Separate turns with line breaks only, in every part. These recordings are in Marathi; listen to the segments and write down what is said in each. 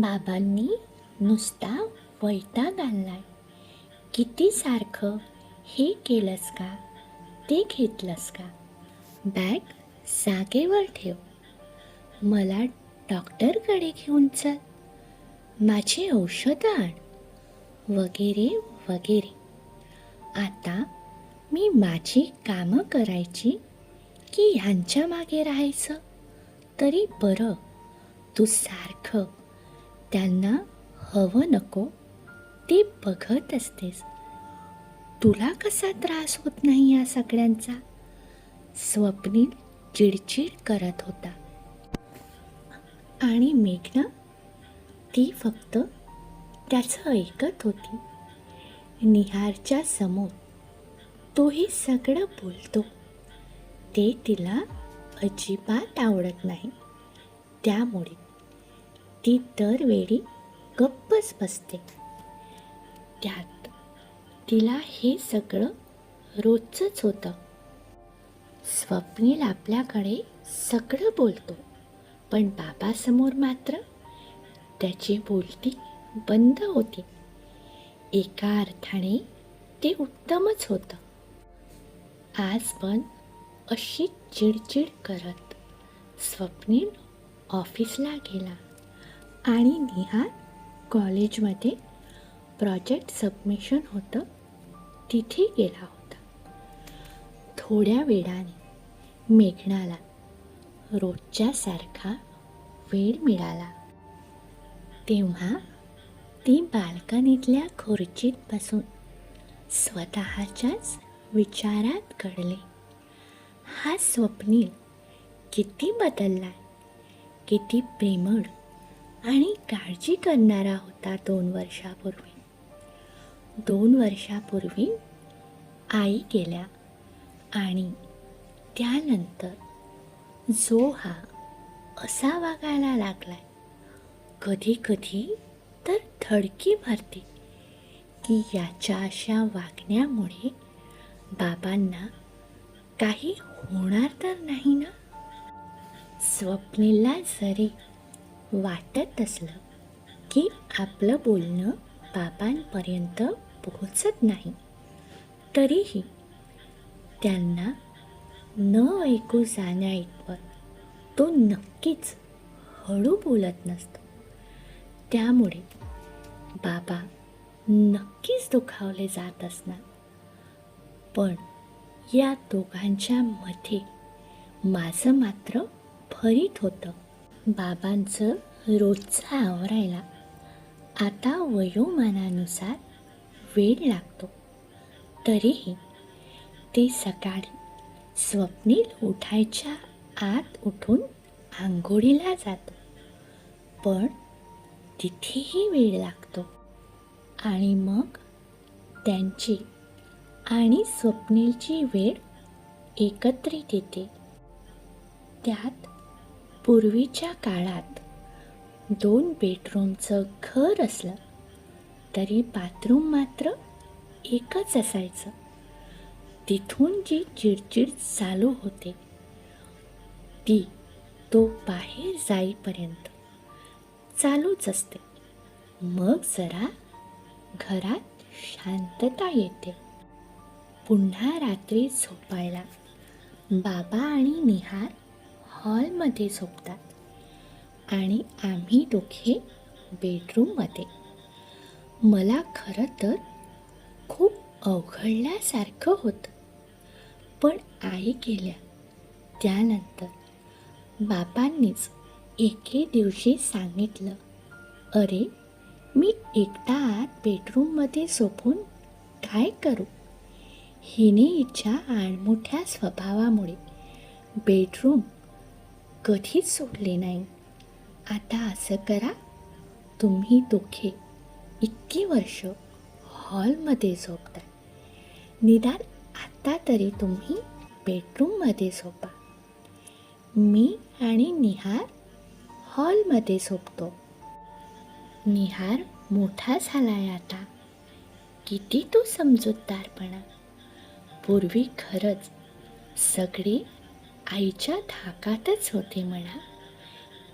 बाबांनी नुसता वैताग आणलाय किती सारखं हे केलंस का? ते घेतलंस का? बॅग जागेवर ठेव. मला डॉक्टरकडे घेऊन चल. माझी औषधं आण. वगैरे वगैरे. आता मी माझी कामं करायची की ह्यांच्या मागे राहायचं? तरी बरं. तू सारखं त्यांना हवं नको ते बघत असतेस. तुला कसा त्रास होत नाही या सगळ्यांचा? स्वप्नील चिडचिड करत होता. आणि मेघना ती फक्त त्याचं ऐकत होती. निहारच्या समोर तोही सगळं बोलतो. ते तिला अजिबात आवडत नाही. त्यामुळे ती दरवेळी गप्पच बसते. त्यात तिला हे सगळं रोजचंच होतं. स्वप्नील आपल्याकडे सगळं बोलतो पण बाबासमोर मात्र त्याची बोलती बंद होती. एका अर्थाने ते उत्तमच होतं. आज पण अशी चिडचिड करत स्वप्नील ऑफिसला गेला. आणि निहार कॉलेजमध्ये प्रोजेक्ट सबमिशन होतं. तिथे गेला होता. थोड्या वेळाने मेघनाला रोजच्यासारखा वेळ मिळाला. तेव्हा ती बाल्कनीतल्या खुर्चीत बसून स्वतःच्याच विचारात घडले. हा स्वप्नील किती बदललाय किती प्रेमळ आणि काळजी करणारा होता दोन वर्षापूर्वी. दोन वर्षापूर्वी आई गेल्या आणि त्यानंतर जो हा असा वागायला लागलाय कधी कधी तर धडकी भरते की याच्या अशा वागण्यामुळे बाबांना काही होणार तर नाही ना? स्वप्नीला जरी वाटत असलं की आपलं बोलणं बाबांपर्यंत पोहोचत नाही. तरीही त्यांना न ऐकू जाण्या तो नक्कीच हळू बोलत नसतो. त्यामुळे बाबा नक्कीच दुखावले जात असणार. पण या दोघांच्या मध्ये माझं मात्र फरीत होतं. बाबांचं रोजचं आवरायला. आता वयोमानानुसार वेळ लागतो. तरीही ते सकाळी स्वप्नील उठायच्या आत उठून आंघोळीला जातो. पण तिथेही वेळ लागतो. आणि मग त्यांची आणि स्वप्नीलची वेळ एकत्रित येते. त्यात पूर्वीच्या काळात दोन बेडरूमचं घर असलं तरी बाथरूम मात्र एकच असायचं. तिथून जी चिडचिड चालू होते ती तो बाहेर जाईपर्यंत चालूच असते. मग जरा घरात शांतता येते. पुन्हा रात्री झोपायला बाबा आणि निहार हॉलमध्ये झोपतात आणि आम्ही दोघे बेडरूममध्ये. मला खरं तर खूप अवघडल्यासारखं होतं. पण आई गेल्या. त्यानंतर बापांनीच एके दिवशी सांगितलं अरे मी एकटा आत बेडरूममध्ये झोपून काय करू? हिने हिच्या आडमोठ्या स्वभावामुळे बेडरूम कधीच सोडले नाही. आता असं करा तुम्ही दोघे इतकी वर्ष हॉलमध्ये झोपताय निदान आत्ता तरी तुम्ही बेडरूममध्ये झोपा. मी आणि निहार हॉलमध्ये झोपतो. निहार मोठा झालाय आता. किती तो समजूतदारपणा. पूर्वी खरंच सगळी आईच्या धाकातच होते म्हणा.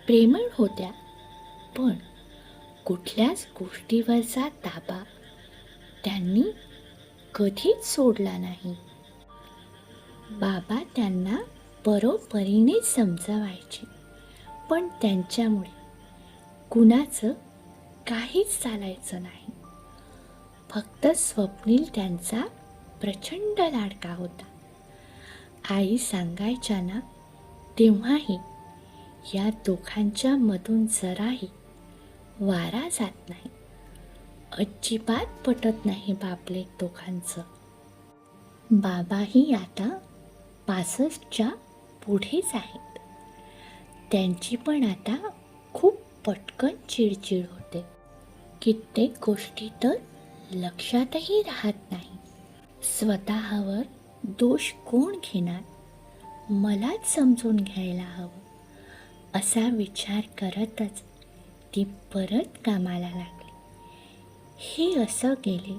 प्रेमळ होत्या पण कुठल्याच गोष्टीवरचा ताबा त्यांनी कधीच सोडला नाही. बाबा त्यांना बरोबरीने समजावायचे पण त्यांच्यामुळे कुणाचं काहीच चालायचं नाही. फक्त स्वप्नील त्यांचा प्रचंड लाडका होता. आई सांगायच्या ना तेव्हाही या दोघांच्या मधून जराही वारा जात नाही. अजिबात पटत नाही बापले दोघांचं. बाबाही आता पासष्टच्या पुढेच आहेत. त्यांची पण आता खूप पटकन चिडचिड होते. कित्येक गोष्टी तर लक्षातही राहत नाही. स्वतःवर दोष कोण घेणार? मलाच समजून घ्यायला हवं. असा विचार करतच ती परत कामाला लागली. हे असं गेले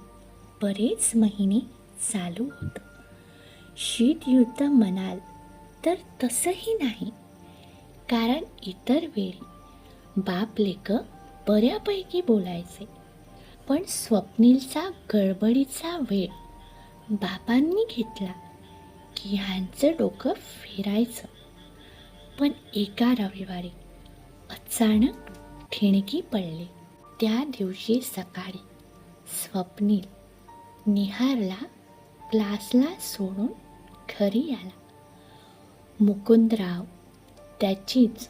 बरेच महिने चालू होतं. शीतयुद्ध म्हणाल तर तसंही नाही. कारण इतर वेळी बाप लेक बऱ्यापैकी बोलायचे. पण स्वप्नीलचा गडबडीचा वेळ बाबांनी घेतला की ह्यांचं डोकं फिरायचं. पण एका रविवारी अचानक ठिणगी पडली. त्या दिवशी सकाळी स्वप्नील निहारला क्लासला सोडून घरी आला. मुकुंदराव त्याचीच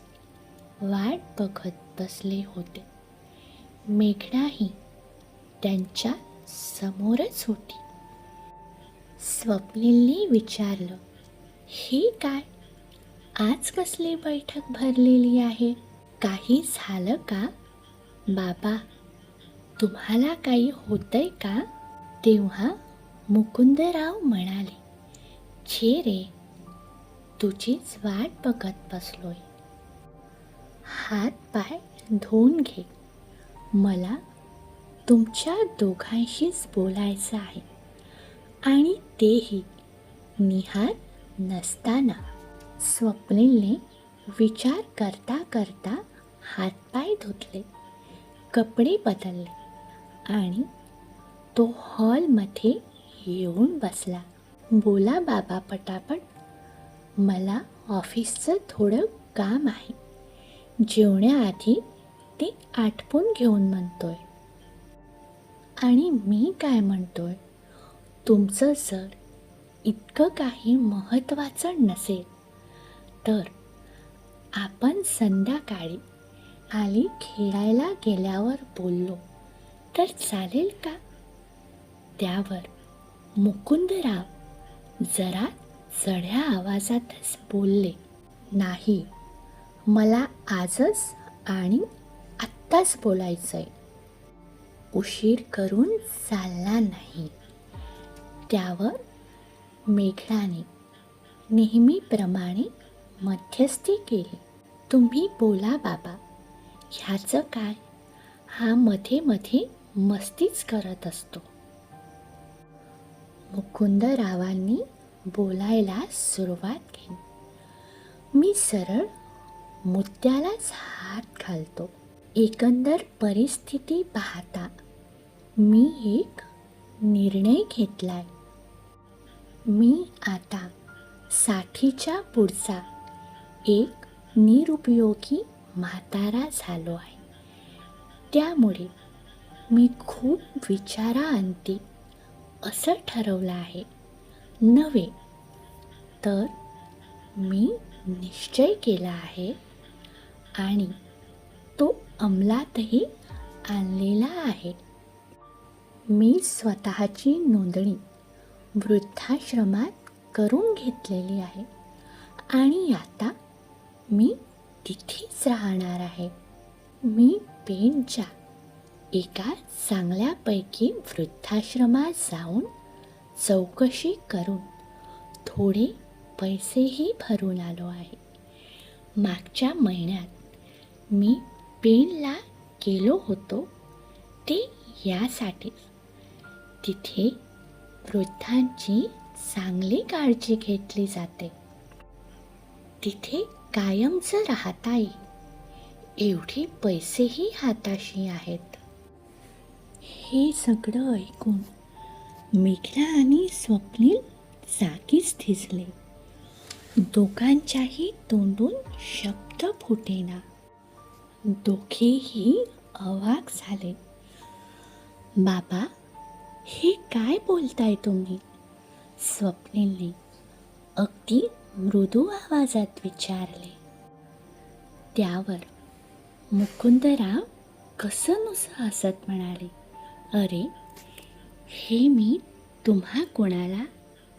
वाट बघत बसले होते. मेघनाही त्यांच्या समोरच होती. स्वप्नीलने विचारलं हे काय? आज कसली बैठक भरलेली आहे? काही झालं का? बाबा तुम्हाला काही होतंय का? तेव्हा मुकुंदराव म्हणाले छे रे तुझीच वाट बघत बसलोय. हात पाय धुवून घे. मला तुमच्या दोघांशीच बोलायचं आहे आणि तेही निहार नसताना स्वप्नीलने विचार करता करता हातपाय धुतले. कपडे बदलले आणि तो हॉलमध्ये येऊन बसला. बोला बाबा पटापट. मला ऑफिसचं थोडं काम आहे. जेवण्याआधी ते आटपून घेऊन म्हणतोय. आणि मी काय म्हणतोय? तुमचं जर इतकं काही महत्त्वाचं नसेल तर आपण संध्याकाळी आली खेळायला गेल्यावर बोललो तर चालेल का? त्यावर मुकुंदराव जरा चढ्या आवाजातच बोलले नाही मला आजच आणि आत्ताच बोलायचं आहे उशीर करून चालला नाही. त्यावर मेघाने नेहमीप्रमाणे मध्यस्थी केली. तुम्ही बोला बाबा ह्याचं काय? हा मध्ये मध्ये मस्तीच करत असतो. मुकुंदरावांनी बोलायला सुरुवात केली. मी सरळ मुद्द्यालाच हात घालतो. एकंदर परिस्थिती पाहता मी एक निर्णय घेतलाय. मी आता साठीच्या पुढचा एक निरुपयोगी म्हातारा झालो आहे. त्यामुळे मी खूप विचाराअंती असं ठरवलं आहे. नव्हे तर मी निश्चय केला आहे आणि तो अंमलातही आणलेला आहे. मी स्वतःची नोंदणी वृद्धाश्रमात करून घेतलेली आहे. आणि आता मी तिथेच राहणार आहे. मी पेणच्या एका चांगल्यापैकी वृद्धाश्रमात जाऊन चौकशी करून थोडे पैसेही भरून आलो आहे. मागच्या महिन्यात मी पेणला गेलो होतो. ते यासाठीच तिथे वृद्धांची चांगली काळजी घेतली जाते. तिथे कायमचं राहता येईल एवढे पैसेही हाताशी आहेत. हे सगळं ऐकून मेघना आणि स्वप्नील जागीच थिजले. दोघांच्याही तोंडून शब्द फुटेना. दोघेही अवाक झाले. बाबा हे काय बोलताय तुम्ही? स्वप्नीलने अगदी मृदू आवाजात विचारले. त्यावर मुकुंदराव कसं नुसं हसत म्हणाले अरे हे मी तुम्हा कोणाला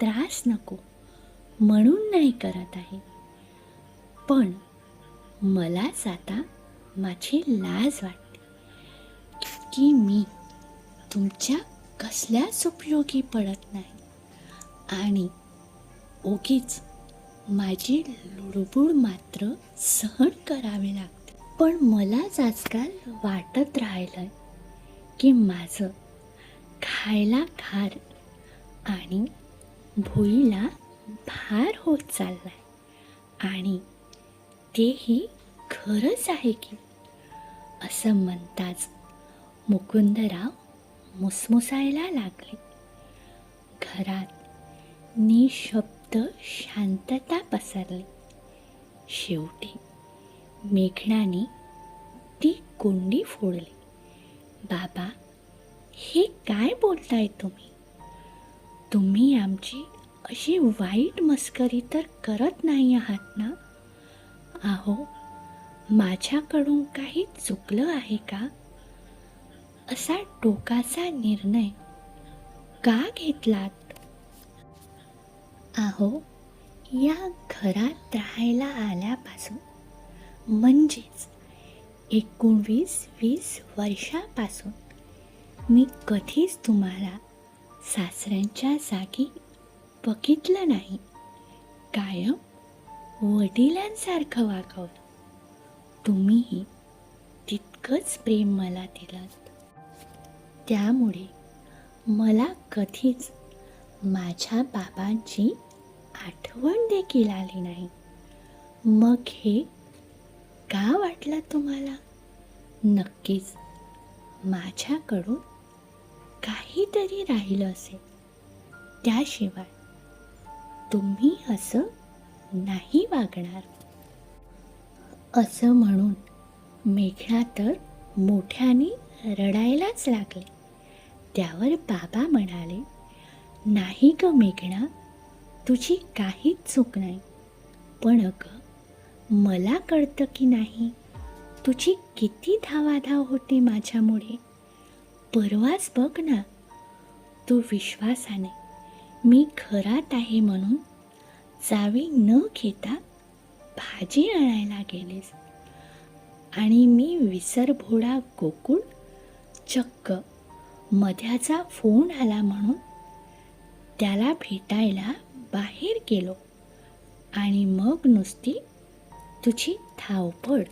त्रास नको म्हणून नाही करत आहे. पण मलाच आता माझी लाज वाटते. की मी तुमच्या कसल्याच उपयोगी पडत नाही. आणि ओगीच माझी लुडबुड मात्र सहन करावी लागते. पण मलाच आजकाल वाटत राहिलं की माझं खायला खार आणि भुईला भार होत चाललाय. आणि तेही खरंच आहे की असं म्हणताच मुकुंदराव मुसमुसायला लागले. घरात निशब्द शांतता पसरली. शेवटी मेघणाने ती कोंडी फोडली. बाबा हे काय बोलताय तुम्ही? तुम्ही आमची अशी वाईट मस्करी तर करत नाही आहात ना? आहो माझ्याकडून काही चुकलं आहे का? असा टोकाचा निर्णय का घेतलात? आहो या घरात राहायला आल्यापासून म्हणजेच एकोणवीस वीस वर्षापासून मी कधीच तुम्हाला सासऱ्यांच्या जागी बघितलं नाही. कायम वडिलांसारखं वागवलं तुम्हीही तितकंच प्रेम मला दिलं त्यामुळे मला कधीच माझ्या बाबांची आठवण देखील आली नाही. मग हे का वाटलं तुम्हाला? नक्कीच माझ्याकडून काहीतरी राहिलं असेल. त्याशिवाय तुम्ही असं नाही वागणार. असं म्हणून मेघना तर मोठ्याने रडायलाच लागले. त्यावर बाबा म्हणाले नाही ग मेघना तुझी काहीच चूक नाही. पण अगं मला कळतं की नाही तुझी किती धावाधाव होते माझ्यामुळे. परवाच बघ ना तू विश्वासाने मी घरात आहे म्हणून चावी न घेता भाजी आणायला गेलीस. आणि मी विसरभोडा गोकुळ चक्क मध्याचा फोन आला म्हणून त्याला भेटायला बाहेर गेलो आणि मग नुसती तुझी धावपळ.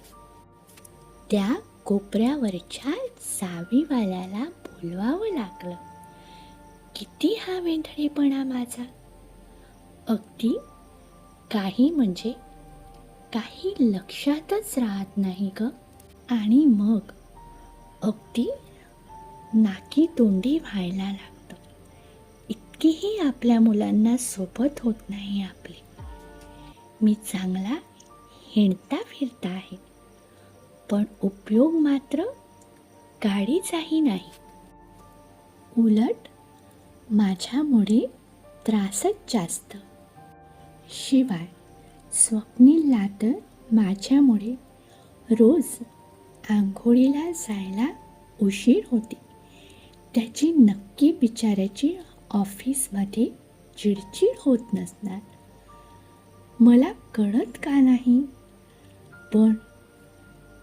त्या कोपऱ्यावरच्या सावीवाल्याला बोलवावं लागलं. किती हा वेंधळेपणा माझा. अगदी काही म्हणजे काही लक्षातच राहत नाही ग. आणि मग अगदी नाकी तोंडी व्हायला लागतं. इतकीही आपल्या मुलांना सोबत होत नाही आपली. मी चांगला हिंडता फिरता आहे. पण उपयोग मात्र गाडीचाही नाही. उलट माझ्यामुळे त्रासच जास्त. शिवाय स्वप्नीलला तर माझ्यामुळे रोज आंघोळीला जायला उशीर होते. त्याची नक्की बिचाऱ्याची ऑफिसमध्ये चिडचिड होत नसणार. मला कळत का नाही? पण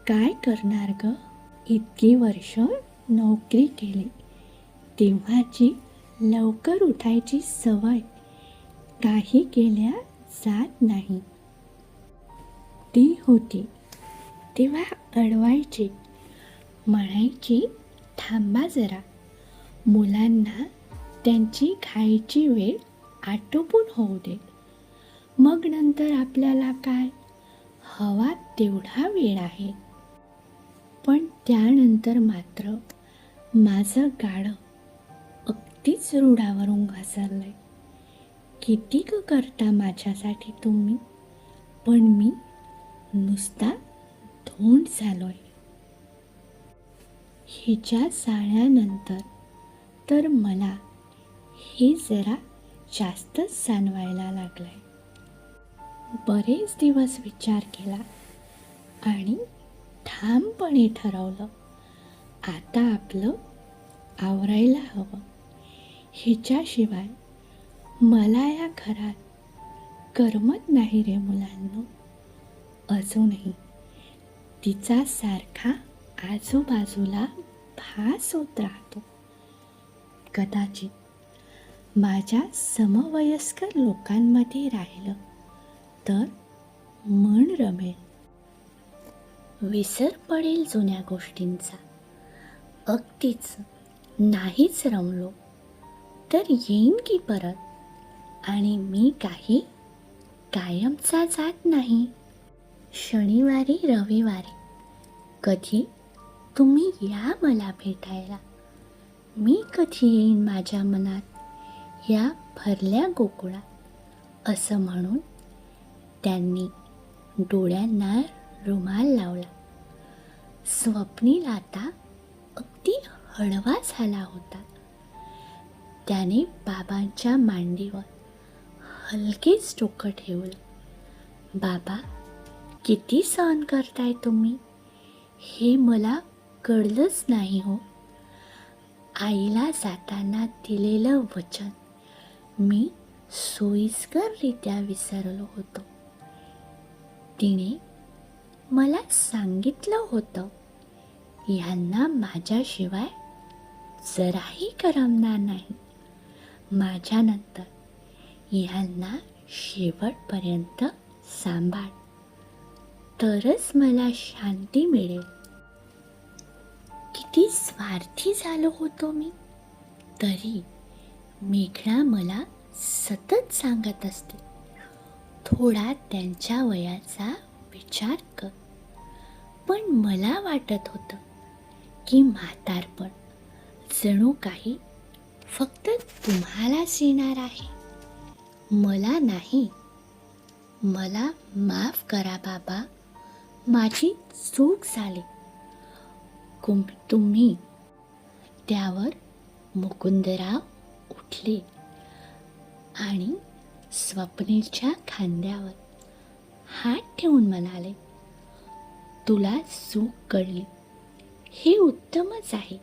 काय करणार ग? इतकी वर्ष नोकरी केली. तेव्हाची लवकर उठायची सवय काही केल्या जात नाही. ती होती. तेव्हा अडवायची. म्हणायची थांबा जरा. मुलांना त्यांची खायची वेळ आटोपून होऊ दे. मग नंतर आपल्याला काय? हवा तेवढा वेळ आहे. पण त्यानंतर मात्र माझं गाडं अगदीच रुडावरून घसरलंय. किती ग करता माझ्यासाठी तुम्ही? पण मी नुसता धोंड झालोय. हिच्या साळ्यानंतर तर मला हे जरा जास्तच जाणवायला लागलंय. बरेच दिवस विचार केला आणि ठामपणे ठरवलं आता आपलं आवरायला हवं. हिच्याशिवाय मला या घरात करमत नाही रे मुलांनो. अजूनही तिचा सारखा आजूबाजूला भास होत राहतो. कदाचित माझ्या समवयस्कर लोकांमध्ये राहिलं तर मन रमेल. विसर पडेल जुन्या गोष्टींचा. अगदीच नाहीच रमलो तर येईन की परत? आणि मी काही कायमचा जात नाही. शनिवारी रविवारी कधी तुम्ही या मला भेटायला? मी कधी येईन माझ्या मनात? या भरल्या गोकुळात. असं म्हणून त्यांनी डोळ्यांना रुमाल लावला. स्वप्नील आता अगदी हळवा झाला होता. त्याने बाबांच्या मांडीवर हलकेच डोकं ठेवलं. बाबा किती सहन करताय तुम्ही? हे मला कळलंच नाही हो. आईला जाताना दिलेलं वचन मी सोयीस्कररित्या विसरलो होतो. तिने मला सांगितलं होतं यांना माझ्याशिवाय जराही करमणार नाही. माझ्यानंतर ह्यांना शेवटपर्यंत सांभाळ. तरच मला शांती मिळेल. किती स्वार्थी झालो होतो मी. तरी मेघना मला सतत सांगत असते थोडा त्यांच्या वयाचा विचार कर. पण मला वाटत होतं की म्हातारपण जणू काही फक्त तुम्हालाच येणार आहे. मला नाही. मला माफ करा बाबा. माझी चूक झाली. कुम तुम्ही त्यावर मुकुंदराव उठले आणि स्वप्नेच्या खांद्यावर हात ठेवून म्हणाले तुला चूक कळली. हे उत्तमच आहे.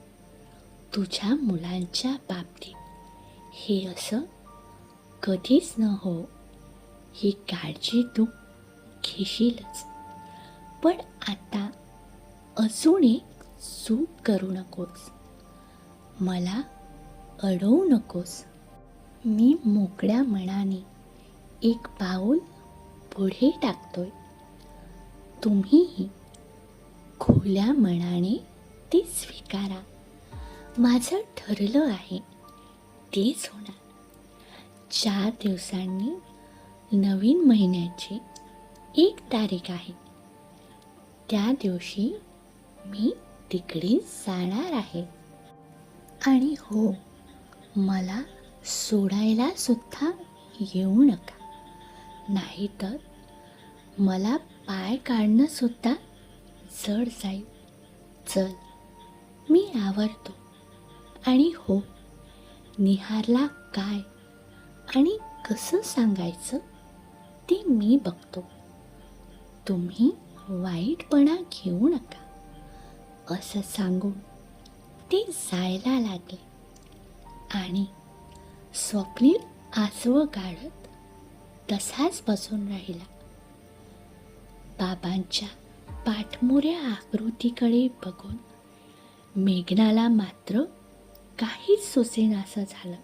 तुझ्या मुलांच्या बाबतीत हे असं कधीच न हो. ही काळजी तू घेशीलच. पण आता अजून एक चूक करू नकोस. मला अडवू नकोस. मी मोकळ्या मनाने एक पाऊल पुढे टाकतोय. तुम्हीही खुल्या मनाने ते स्वीकारा. माझं ठरलं आहे तेच होणार. चार दिवसांनी नवीन महिन्याची एक तारीख आहे त्या दिवशी मी तिकडे जाणार आहे. आणि हो मला सोडायला सुद्धा येऊ नका. नाहीतर मला पाय काढणं सुद्धा जड जाईल. चल मी आवरतो. आणि हो निहारला काय आणि कसं सांगायचं ते मी बघतो. तुम्ही वाईटपणा घेऊ नका. असं सांगून ते जायला लागले. आणि स्वप्नील आसवं काढत तसाच बसून राहिला. बाबांच्या पाठमोऱ्या आकृतीकडे बघून मेघनाला मात्र काहीच सुचेनासं झालं.